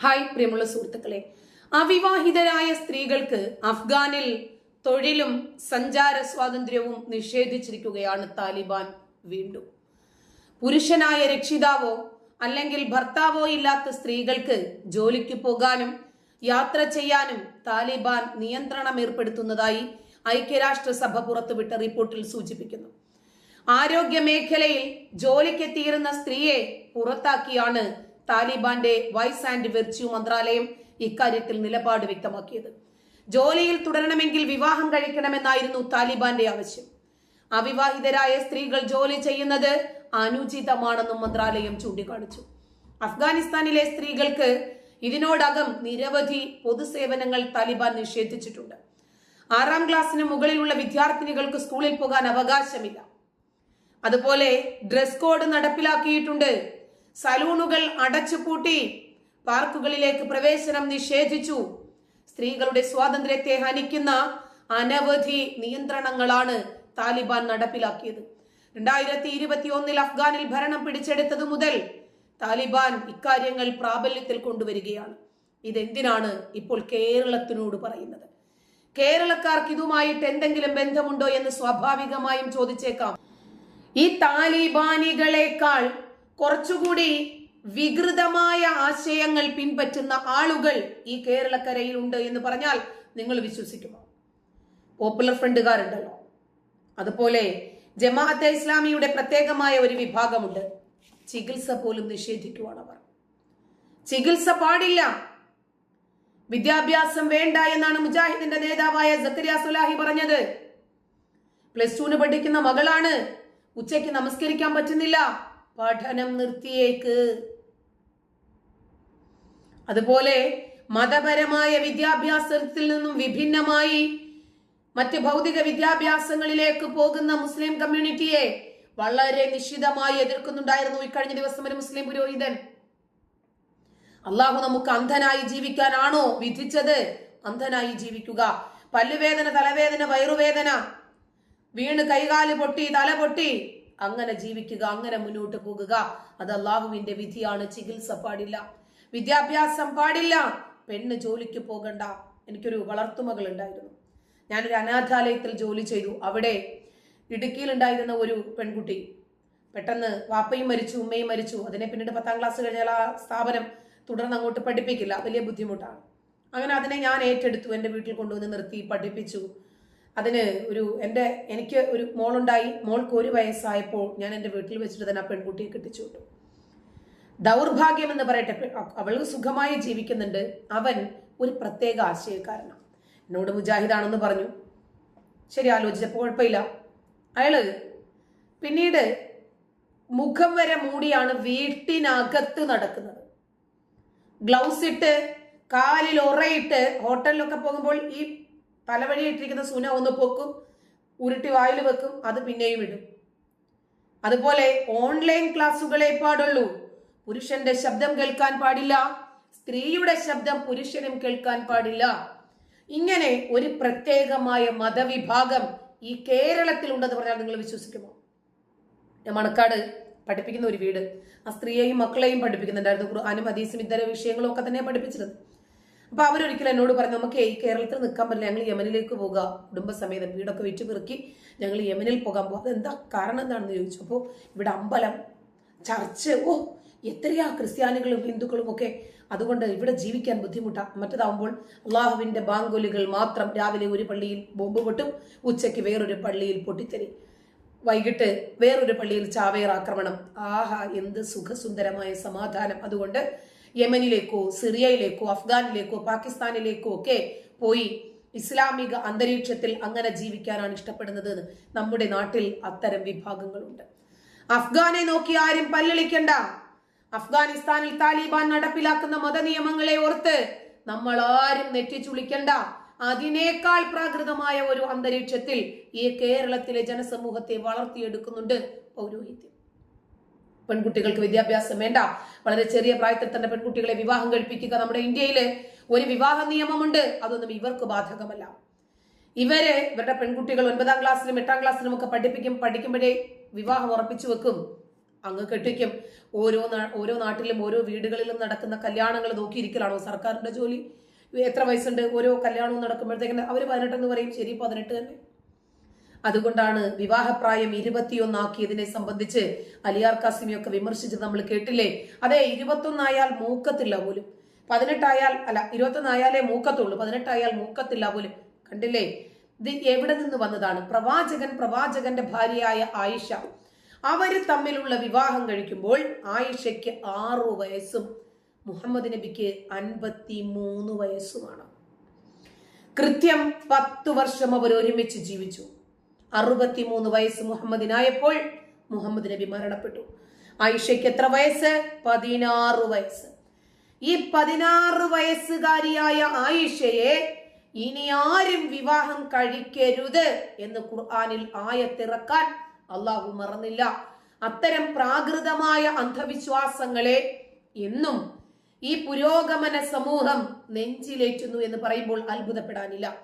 Hi പ്രിയമുള്ള സുഹൃത്തുക്കളെ. അവിവാഹിതരായ സ്ത്രീകൾക്ക് അഫ്ഗാനിൽ തൊഴിലും സഞ്ചാര സ്വാതന്ത്ര്യവും നിഷേധിച്ചിരിക്കുകയാണ് താലിബാൻ വീണ്ടും. പുരുഷനായ രക്ഷിതാവോ അല്ലെങ്കിൽ ഭർത്താവോ ഇല്ലാത്ത സ്ത്രീകൾക്ക് ജോലിക്ക് പോകാനും യാത്ര ചെയ്യാനും താലിബാൻ നിയന്ത്രണം ഏർപ്പെടുത്തുന്നതായി ഐക്യരാഷ്ട്രസഭ പുറത്തുവിട്ട റിപ്പോർട്ടിൽ സൂചിപ്പിക്കുന്നു. ആരോഗ്യ മേഖലയിൽ ജോലിക്കെത്തിയിരുന്ന സ്ത്രീയെ പുറത്താക്കിയാണ് താലിബാന്റെ വൈസ് ആൻഡ് വെർച്യു മന്ത്രാലയം ഇക്കാര്യത്തിൽ നിലപാട് വ്യക്തമാക്കിയത്. ജോലിയിൽ തുടരണമെങ്കിൽ വിവാഹം കഴിക്കണമെന്നായിരുന്നു താലിബാന്റെ ആവശ്യം. അവിവാഹിതരായ സ്ത്രീകൾ ജോലി ചെയ്യുന്നത് അനുചിതമാണെന്നും മന്ത്രാലയം ചൂണ്ടിക്കാണിച്ചു. അഫ്ഗാനിസ്ഥാനിലെ സ്ത്രീകൾക്ക് ഇതിനോടകം നിരവധി പൊതുസേവനങ്ങൾ താലിബാൻ നിഷേധിച്ചിട്ടുണ്ട്. ആറാം ക്ലാസ്സിന് മുകളിലുള്ള വിദ്യാർത്ഥിനികൾക്ക് സ്കൂളിൽ പോകാൻ അവകാശമില്ല. അതുപോലെ ഡ്രസ് കോഡ് നടപ്പിലാക്കിയിട്ടുണ്ട്. സലൂണുകൾ അടച്ചുപൂട്ടി പാർക്കുകളിലേക്ക് പ്രവേശനം നിഷേധിച്ചു. സ്ത്രീകളുടെ സ്വാതന്ത്ര്യത്തെ ഹനിക്കുന്ന അനവധി നിയന്ത്രണങ്ങളാണ് താലിബാൻ നടപ്പിലാക്കിയത്. രണ്ടായിരത്തി ഇരുപത്തി ഒന്നിൽ അഫ്ഗാനിൽ ഭരണം പിടിച്ചെടുത്തത് മുതൽ താലിബാൻ ഇക്കാര്യങ്ങൾ പ്രാബല്യത്തിൽ കൊണ്ടുവരികയാണ്. ഇതെന്തിനാണ് ഇപ്പോൾ കേരളത്തിനോട് പറയുന്നത്? കേരളക്കാർക്ക് ഇതുമായിട്ട് എന്തെങ്കിലും ബന്ധമുണ്ടോ എന്ന് സ്വാഭാവികമായും ചോദിച്ചേക്കാം. ഈ താലിബാനികളെക്കാൾ കുറച്ചുകൂടി വികൃതമായ ആശയങ്ങൾ പിൻപറ്റുന്ന ആളുകൾ ഈ കേരളക്കരയിൽ ഉണ്ട് എന്ന് പറഞ്ഞാൽ നിങ്ങൾ വിശ്വസിക്കുമോ? പോപ്പുലർ ഫ്രണ്ടുകാരുണ്ടല്ലോ. അതുപോലെ ജമാഅത്തെ ഇസ്ലാമിയുടെ പ്രത്യേകമായ ഒരു വിഭാഗമുണ്ട്. ചികിത്സ പോലും നിഷേധിക്കുവാണ് അവർ. ചികിത്സ പാടില്ല. വിദ്യാഭ്യാസം വേണ്ട എന്നാണ് മുജാഹിദിന്റെ നേതാവായ ജക്കരിയ സുലാഹി പറഞ്ഞത്. പ്ലസ് ടുവിന് പഠിക്കുന്ന മകളാണ്. ഉച്ചയ്ക്ക് നമസ്കരിക്കാൻ പറ്റുന്നില്ല. പഠനം നിർത്തിയേക്ക്. അതുപോലെ മതപരമായ വിദ്യാഭ്യാസത്തിൽ നിന്നും വിഭിന്നമായി മറ്റ് ഭൗതിക വിദ്യാഭ്യാസങ്ങളിലേക്ക് പോകുന്ന മുസ്ലിം കമ്മ്യൂണിറ്റിയെ വളരെ നിശ്ചിതമായി എതിർക്കുന്നുണ്ടായിരുന്നു ഇക്കഴിഞ്ഞ ദിവസം ഒരു മുസ്ലിം പുരോഹിതൻ. അള്ളാഹു നമുക്ക് അന്ധനായി ജീവിക്കാനാണോ വിധിച്ചത്? അന്ധനായി ജീവിക്കുക. പല്ലുവേദന തലവേദന വയറുവേദന വീണ് കൈകാൽ പൊട്ടി തല പൊട്ടി അങ്ങനെ ജീവിക്കുക അങ്ങനെ മുന്നോട്ട് പോകുക. അത് അള്ളാഹുവിന്റെ വിധിയാണ്. ചികിത്സ പാടില്ല. വിദ്യാഭ്യാസം പാടില്ല. പെണ്ണ് ജോലിക്ക് പോകണ്ട. എനിക്കൊരു വളർത്തുമകൾ ഉണ്ടായിരുന്നു. ഞാനൊരു അനാഥാലയത്തിൽ ജോലി ചെയ്തു. അവിടെ ഇടുക്കിയിലുണ്ടായിരുന്ന ഒരു പെൺകുട്ടി പെട്ടെന്ന് വാപ്പയും മരിച്ചു ഉമ്മയും മരിച്ചു. അതിനെ പിന്നീട് പത്താം ക്ലാസ് കഴിഞ്ഞാൽ ആ സ്ഥാപനം തുടർന്ന് അങ്ങോട്ട് പഠിപ്പിക്കില്ല. വലിയ ബുദ്ധിമുട്ടാണ്. അങ്ങനെ അതിനെ ഞാൻ ഏറ്റെടുത്തു. എന്റെ വീട്ടിൽ കൊണ്ടുവന്ന് നിർത്തി പഠിപ്പിച്ചു. അതിന് ഒരു എന്റെ എനിക്ക് ഒരു മോളുണ്ടായി മോൾക്ക് ഒരു വയസ്സായപ്പോൾ ഞാൻ എന്റെ വീട്ടിൽ വെച്ചിട്ട് തന്നെ ആ പെൺകുട്ടിയെ കെട്ടിച്ചു വിട്ടു. ദൗർഭാഗ്യം എന്ന് പറയട്ടെ അവൾ സുഖമായി ജീവിക്കുന്നുണ്ട്. അവൻ ഒരു പ്രത്യേക ആശയക്കാരനാണ്. എന്നോട് മുജാഹിദാണെന്ന് പറഞ്ഞു. ശരി ആലോചിച്ചപ്പോൾ കുഴപ്പമില്ല. അയാൾ പിന്നീട് മുഖം വരെ മൂടിയാണ് വീട്ടിനകത്ത് നടക്കുന്നത്. ഗ്ലൗസ് ഇട്ട് കാലിൽ ഉറയിട്ട് ഹോട്ടലിലൊക്കെ പോകുമ്പോൾ ഈ തലവഴി ഇട്ടിരിക്കുന്ന സുന ഒന്ന് പൊക്കും ഉരുട്ടി വായിൽ വെക്കും അത് പിന്നെയും ഇടും. അതുപോലെ ഓൺലൈൻ ക്ലാസ്സുകളെ പാടുള്ളൂ. പുരുഷന്റെ ശബ്ദം കേൾക്കാൻ പാടില്ല. സ്ത്രീയുടെ ശബ്ദം പുരുഷനും കേൾക്കാൻ പാടില്ല. ഇങ്ങനെ ഒരു പ്രത്യേകമായ മതവിഭാഗം ഈ കേരളത്തിൽ ഉണ്ടെന്ന് പറഞ്ഞാൽ നിങ്ങൾ വിശ്വസിക്കുമോ? ഞാൻ മണക്കാട് പഠിപ്പിക്കുന്ന ഒരു വീട്. ആ സ്ത്രീയെയും മക്കളെയും പഠിപ്പിക്കുന്നുണ്ടായിരുന്നു. ഖുർആാനും ഹദീസും ഇത്തരം വിഷയങ്ങളും ഒക്കെ തന്നെ പഠിപ്പിച്ചത് അപ്പൊ അവരൊരിക്കലും എന്നോട് പറഞ്ഞു നമുക്ക് കേരളത്തിൽ നിൽക്കാൻ പറ്റില്ല. ഞങ്ങൾ യമനിലേക്ക് പോകുക കുടുംബസമേതം വീടൊക്കെ വിറ്റുപിറുക്കി ഞങ്ങൾ യമനിൽ പോകാൻ പോകുക അതെന്താ കാരണം എന്താണെന്ന് ചോദിച്ചു. അപ്പോൾ ഇവിടെ അമ്പലം ചർച്ച് ഓ എത്രയാ ക്രിസ്ത്യാനികളും ഹിന്ദുക്കളും ഒക്കെ. അതുകൊണ്ട് ഇവിടെ ജീവിക്കാൻ ബുദ്ധിമുട്ടാണ് മറ്റതാവുമ്പോൾ അള്ളാഹുവിന്റെ ബാങ്കുലുകൾ മാത്രം രാവിലെ ഒരു പള്ളിയിൽ ബോംബ് പൊട്ടും ഉച്ചയ്ക്ക് വേറൊരു പള്ളിയിൽ പൊട്ടിത്തെറി. വൈകിട്ട് വേറൊരു പള്ളിയിൽ ചാവേർ ആക്രമണം. ആഹാ എന്ത് സുഖസുന്ദരമായ സമാധാനം. അതുകൊണ്ട് യമനിലേക്കോ സിറിയയിലേക്കോ അഫ്ഗാനിലേക്കോ പാകിസ്ഥാനിലേക്കോ ഒക്കെ പോയി ഇസ്ലാമിക അന്തരീക്ഷത്തിൽ അങ്ങനെ ജീവിക്കാനാണ് ഇഷ്ടപ്പെടുന്നത് നമ്മുടെ നാട്ടിൽ അത്തരം വിഭാഗങ്ങളുണ്ട്. അഫ്ഗാനെ നോക്കി ആരും പല്ലളിക്കണ്ട. അഫ്ഗാനിസ്ഥാനിൽ താലിബാൻ നടപ്പിലാക്കുന്ന മതനിയമങ്ങളെ ഓർത്ത് നമ്മൾ ആരും നെറ്റിച്ചുളിക്കണ്ട. അതിനേക്കാൾ പ്രാകൃതമായ ഒരു അന്തരീക്ഷത്തിൽ ഈ കേരളത്തിലെ ജനസമൂഹത്തെ വളർത്തിയെടുക്കുന്നുണ്ട് പൗരോഹിത്യം. പെൺകുട്ടികൾക്ക് വിദ്യാഭ്യാസം വേണ്ട. വളരെ ചെറിയ പ്രായത്തിൽ തന്നെ പെൺകുട്ടികളെ വിവാഹം കഴിപ്പിക്കുക നമ്മുടെ ഇന്ത്യയിൽ ഒരു വിവാഹ നിയമമുണ്ട്. അതൊന്നും ഇവർക്ക് ബാധകമല്ല. ഇവരെ ഇവരുടെ പെൺകുട്ടികൾ ഒൻപതാം ക്ലാസ്സിലും എട്ടാം ക്ലാസ്സിലും ഒക്കെ പഠിപ്പിക്കും പഠിക്കുമ്പോഴേ വിവാഹം ഉറപ്പിച്ചു വെക്കും. അങ്ങ് കെട്ടിക്കും. ഓരോ ഓരോ നാട്ടിലും ഓരോ വീടുകളിലും നടക്കുന്ന കല്യാണങ്ങൾ നോക്കിയിരിക്കലാണോ സർക്കാരിന്റെ ജോലി? എത്ര വയസ്സുണ്ട്? ഓരോ കല്യാണവും നടക്കുമ്പോഴത്തേക്കും അവർ പതിനെട്ടെന്ന് പറയും ശരി പതിനെട്ട് തന്നെ. അതുകൊണ്ടാണ് വിവാഹപ്രായം ഇരുപത്തിയൊന്നാക്കിയതിനെ സംബന്ധിച്ച് അലിയാർ കാസിമിയൊക്കെ വിമർശിച്ചത് നമ്മൾ കേട്ടില്ലേ? അതെ ഇരുപത്തൊന്നായാൽ മൂക്കത്തില്ല പോലും. പതിനെട്ടായാൽ അല്ല ഇരുപത്തൊന്നായാലേ മൂക്കത്തുള്ളൂ. പതിനെട്ടായാൽ മൂക്കത്തില്ല പോലും. കണ്ടില്ലേ? ഇത് എവിടെ നിന്ന് വന്നതാണ്? പ്രവാചകൻ പ്രവാചകന്റെ ഭാര്യയായ ആയിഷ. അവർ തമ്മിലുള്ള വിവാഹം കഴിക്കുമ്പോൾ ആയിഷയ്ക്ക് ആറു വയസ്സും മുഹമ്മദ് നബിക്ക് അൻപത്തി മൂന്ന് വയസ്സുമാണ്. കൃത്യം പത്തു വർഷം അവർ ഒരുമിച്ച് ജീവിച്ചു. അറുപത്തിമൂന്ന് വയസ്സ് മുഹമ്മദിനായപ്പോൾ മുഹമ്മദ് നബി മരണപ്പെട്ടു. ആയിഷയ്ക്ക് എത്ര വയസ്സ്? പതിനാറ് വയസ്സ്. ഈ പതിനാറ് വയസ്സുകാരിയായ ആയിഷയെ ഇനി ആരും വിവാഹം കഴിക്കരുത് എന്ന് ഖുർആാനിൽ ആയത്തിറക്കാൻ അള്ളാഹു മറന്നില്ല. അത്തരം പ്രാകൃതമായ അന്ധവിശ്വാസങ്ങളെ എന്നും ഈ പുരോഗമന സമൂഹം നെഞ്ചിലേറ്റുന്നു എന്ന് പറയുമ്പോൾ അത്ഭുതപ്പെടാനില്ല.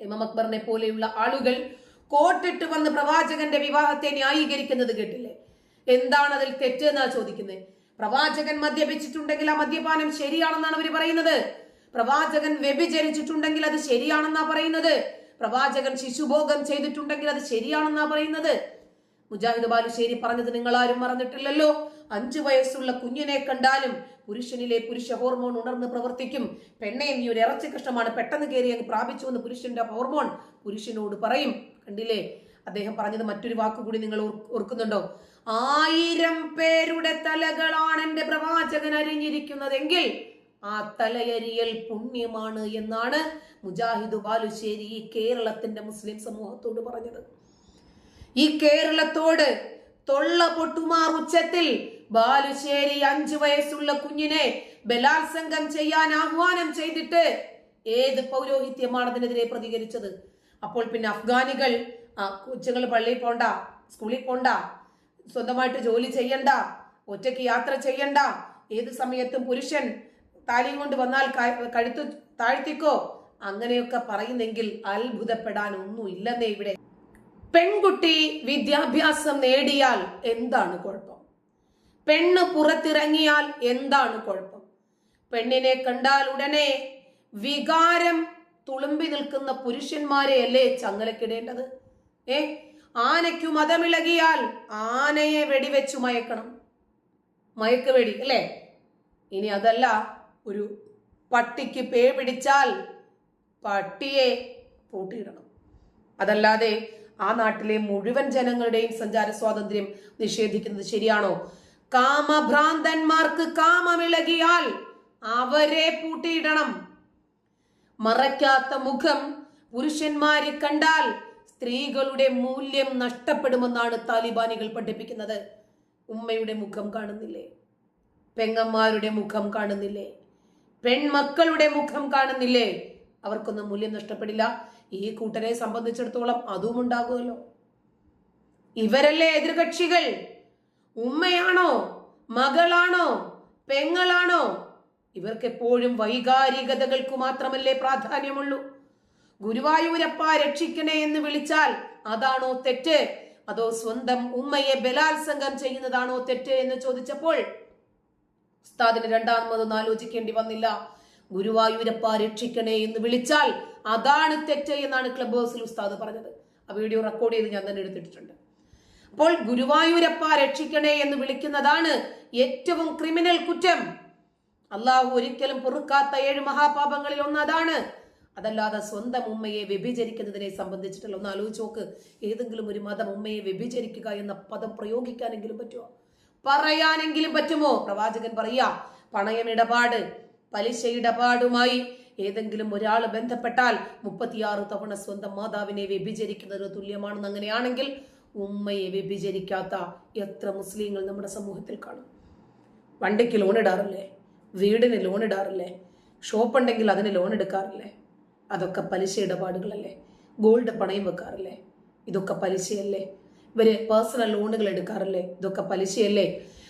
എം എം അക്ബറിനെ പോലെയുള്ള ആളുകൾ കോട്ടിട്ട് വന്ന് പ്രവാചകന്റെ വിവാഹത്തെ ന്യായീകരിക്കുന്നത് കേട്ടില്ലേ? എന്താണ് അതിൽ തെറ്റ് എന്നാ ചോദിക്കുന്നത് പ്രവാചകൻ മദ്യപിച്ചിട്ടുണ്ടെങ്കിൽ ആ മദ്യപാനം ശരിയാണെന്നാണ് അവർ പറയുന്നത്. പ്രവാചകൻ വ്യഭിചരിച്ചിട്ടുണ്ടെങ്കിൽ അത് ശരിയാണെന്നാ പറയുന്നത്. പ്രവാചകൻ ശിശുഭോഗം ചെയ്തിട്ടുണ്ടെങ്കിൽ അത് ശരിയാണെന്നാ പറയുന്നത്. മുജാഹിദ് ബാലുശ്ശേരി പറഞ്ഞത് നിങ്ങൾ ആരും മറന്നിട്ടില്ലല്ലോ? അഞ്ചു വയസ്സുള്ള കുഞ്ഞിനെ കണ്ടാലും പുരുഷനിലെ പുരുഷ ഹോർമോൺ ഉണർന്ന് പ്രവർത്തിക്കും. പെണ്ണെ നീ ഒരു ഇറച്ചി കഷ്ടമാണ് പെട്ടെന്ന് കയറി അങ്ങ് പ്രാപിച്ചു എന്ന് പുരുഷന്റെ ഹോർമോൺ പുരുഷനോട് പറയും. കണ്ടില്ലേ? അദ്ദേഹം പറഞ്ഞത് മറ്റൊരു വാക്കുകൂടി നിങ്ങൾ ഓർ- ഓർക്കുന്നുണ്ടോ? ആയിരം പേരുടെ തലകളാണ് എന്റെ പ്രവാചകൻ അരിഞ്ഞിരിക്കുന്നതെങ്കിൽ ആ തലയരിയൽ പുണ്യമാണ് എന്നാണ് മുജാഹിദ് ബാലുശ്ശേരി ഈ കേരളത്തിന്റെ മുസ്ലിം സമൂഹത്തോട് പറഞ്ഞത്. ഈ കേരളത്തോട് തൊള്ള പൊട്ടുമാർ ഉച്ചത്തിൽ ബാലുശ്ശേരി അഞ്ചു വയസ്സുള്ള കുഞ്ഞിനെ ബലാത്സംഗം ചെയ്യാൻ ആഹ്വാനം ചെയ്തിട്ട് ഏത് പൗരോഹിത്യമാണ് അതിനെതിരെ പ്രതികരിച്ചത്? അപ്പോൾ പിന്നെ അഫ്ഗാനികൾ കൊച്ചുങ്ങൾ പള്ളിയിൽ പോണ്ട സ്കൂളിൽ പോണ്ട സ്വന്തമായിട്ട് ജോലി ചെയ്യണ്ട ഒറ്റയ്ക്ക് യാത്ര ചെയ്യണ്ട ഏത് സമയത്തും പുരുഷൻ താലിയും കൊണ്ട് വന്നാൽ കഴുത്ത് താഴ്ത്തിക്കോ അങ്ങനെയൊക്കെ പറയുന്നെങ്കിൽ അത്ഭുതപ്പെടാൻ ഒന്നും ഇല്ലെന്നേ ഇവിടെ. പെൺകുട്ടി വിദ്യാഭ്യാസം നേടിയാൽ എന്താണ് കുഴപ്പം? പെണ്ണ് പുറത്തിറങ്ങിയാൽ എന്താണ് കുഴപ്പം? പെണ്ണിനെ കണ്ടാൽ ഉടനെ വികാരം തുളുമ്പി നിൽക്കുന്ന പുരുഷന്മാരെയല്ലേ ചങ്ങലക്കിടേണ്ടത്? ഏ? ആനയ്ക്കു മതമിളകിയാൽ ആനയെ വെടിവെച്ചു മയക്കണം. മയക്ക് വെടി അല്ലേ? ഇനി അതല്ല ഒരു പട്ടിക്ക് പേ പിടിച്ചാൽ പട്ടിയെ പൂട്ടിയിടണം. അതല്ലാതെ ആ നാട്ടിലെ മുഴുവൻ ജനങ്ങളുടെയും സഞ്ചാര സ്വാതന്ത്ര്യം നിഷേധിക്കുന്നത് ശരിയാണോ? കാമഭ്രാന്തന്മാർക്ക് കാമമിളകിയാൽ അവരെ പൂട്ടിയിടണം. മറയ്ക്കാത്ത മുഖം പുരുഷന്മാരെ കണ്ടാൽ സ്ത്രീകളുടെ മൂല്യം നഷ്ടപ്പെടുമെന്നാണ് താലിബാനികൾ പഠിപ്പിക്കുന്നത്. ഉമ്മയുടെ മുഖം കാണുന്നില്ലേ? പെങ്ങന്മാരുടെ മുഖം കാണുന്നില്ലേ? പെൺമക്കളുടെ മുഖം കാണുന്നില്ലേ? അവർക്കൊന്നും മൂല്യം നഷ്ടപ്പെടില്ല. ഈ കൂട്ടരെ സംബന്ധിച്ചിടത്തോളം അതും ഉണ്ടാകുമല്ലോ. ഇവരല്ലേ എതിർകക്ഷികൾ? ഉമ്മയാണോ? മകളാണോ? പെങ്ങളാണോ? ഇവർക്ക് എപ്പോഴും വൈകാരികതകൾക്ക് മാത്രമല്ലേ പ്രാധാന്യമുള്ളൂ. ഗുരുവായൂരപ്പ രക്ഷിക്കണേ എന്ന് വിളിച്ചാൽ അതാണോ തെറ്റ്? അതോ സ്വന്തം ഉമ്മയെ ബലാത്സംഗം ചെയ്യുന്നതാണോ തെറ്റ് എന്ന് ചോദിച്ചപ്പോൾ ഉസ്താദിന് രണ്ടാമതൊന്നും ആലോചിക്കേണ്ടി വന്നില്ല. ഗുരുവായൂരപ്പ രക്ഷിക്കണേ എന്ന് വിളിച്ചാൽ അതാണ് തെറ്റ് എന്നാണ് ക്ലബ് ഹൗസിൽ ഉസ്താദ് പറഞ്ഞത്. ആ വീഡിയോ റെക്കോർഡ് ചെയ്ത് ഞാൻ തന്നെ എടുത്തിട്ടുണ്ട് അപ്പോൾ ഗുരുവായൂരപ്പ രക്ഷിക്കണേ എന്ന് വിളിക്കുന്നതാണ് ഏറ്റവും ക്രിമിനൽ കുറ്റം. അള്ളാഹു ഒരിക്കലും പൊറുക്കാത്ത ഏഴ് മഹാപാപങ്ങളിൽ ഒന്ന് അതാണ് അതല്ലാതെ സ്വന്തം ഉമ്മയെ വ്യഭിചരിക്കുന്നതിനെ സംബന്ധിച്ചിട്ടുള്ള ഒന്ന് ആലോചിച്ച് നോക്ക്. ഏതെങ്കിലും ഒരു മതം ഉമ്മയെ വ്യഭിചരിക്കുക എന്ന പദം പ്രയോഗിക്കാനെങ്കിലും പറ്റുമോ? പറയാനെങ്കിലും പറ്റുമോ? പ്രവാചകൻ പറയാ പണയം ഇടപാട് പലിശ ഇടപാടുമായി ഏതെങ്കിലും ഒരാൾ ബന്ധപ്പെട്ടാൽ മുപ്പത്തിയാറ് തവണ സ്വന്തം മാതാവിനെ വ്യഭിചരിക്കുന്നതിന് തുല്യമാണെന്ന് അങ്ങനെയാണെങ്കിൽ ഉമ്മയെ വ്യഭിചരിക്കാത്ത എത്ര മുസ്ലിങ്ങൾ നമ്മുടെ സമൂഹത്തിൽ കാണും. വണ്ടിക്ക് ലോൺ ഇടാറില്ലേ? വീടിന് ലോൺ ഇടാറില്ലേ? ഷോപ്പ് ഉണ്ടെങ്കിൽ അതിന് ലോൺ എടുക്കാറില്ലേ? അതൊക്കെ പലിശ ഇടപാടുകളല്ലേ? ഗോൾഡ് പണയം വെക്കാറില്ലേ? ഇതൊക്കെ പലിശയല്ലേ? ഇവർ പേഴ്സണൽ ലോണുകൾ എടുക്കാറില്ലേ? ഇതൊക്കെ പലിശയല്ലേ?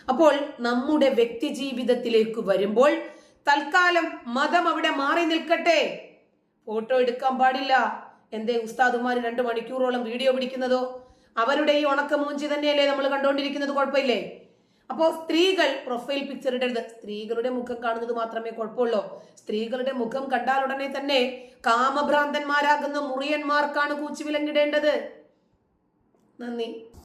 അപ്പോൾ നമ്മുടെ വ്യക്തി ജീവിതത്തിലേക്ക് വരുമ്പോൾ തൽക്കാലം മതം അവിടെ മാറി നിൽക്കട്ടെ. ഫോട്ടോ എടുക്കാൻ പാടില്ല. എന്തേ ഉസ്താദുമാർ രണ്ട് മണിക്കൂറോളം വീഡിയോ പിടിക്കുന്നതോ? അവരുടെ ഈ ഉണക്കമൂഞ്ചി തന്നെയല്ലേ നമ്മൾ കണ്ടുകൊണ്ടിരിക്കുന്നത് കുഴപ്പമില്ലേ? അപ്പോ സ്ത്രീകൾ പ്രൊഫൈൽ പിക്ചർ ഇടരുത്. സ്ത്രീകളുടെ മുഖം കാണുന്നത് മാത്രമേ കുഴപ്പമുള്ളൂ. സ്ത്രീകളുടെ മുഖം കണ്ടാൽ ഉടനെ തന്നെ കാമഭ്രാന്തന്മാരാകുന്ന മുറിയന്മാർക്കാണ് കൂച്ചുവിലങ്ങിടേണ്ടത്. നന്ദി.